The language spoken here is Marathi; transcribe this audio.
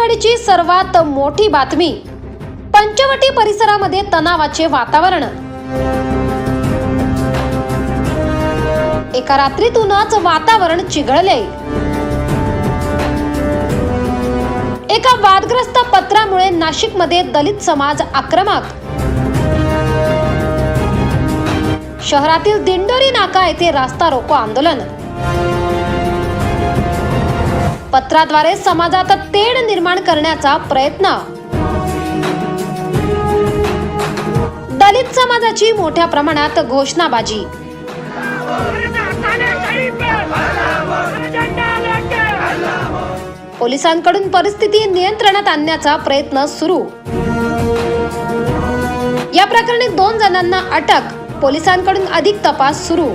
घडीची सर्वात मोठी बातमी पंचवटी परिसरामध्ये तणावाचे वातावरण. एका रात्रीतूनच वातावरण चिघळले. एका वादग्रस्त पत्रामुळे नाशिकमध्ये दलित समाज आक्रमक. शहरातील दिंडोरी नाका येथे रास्ता रोको आंदोलन. पत्राद्वारे समाजात तेढ निर्माण करण्याचा प्रयत्न. दलित समाजाची मोठ्या प्रमाणात घोषणाबाजी. पोलिसांकडून परिस्थिती नियंत्रणात आणण्याचा प्रयत्न सुरू. या प्रकरणी दोन जणांना अटक पोलिसांकडून अधिक तपास सुरू.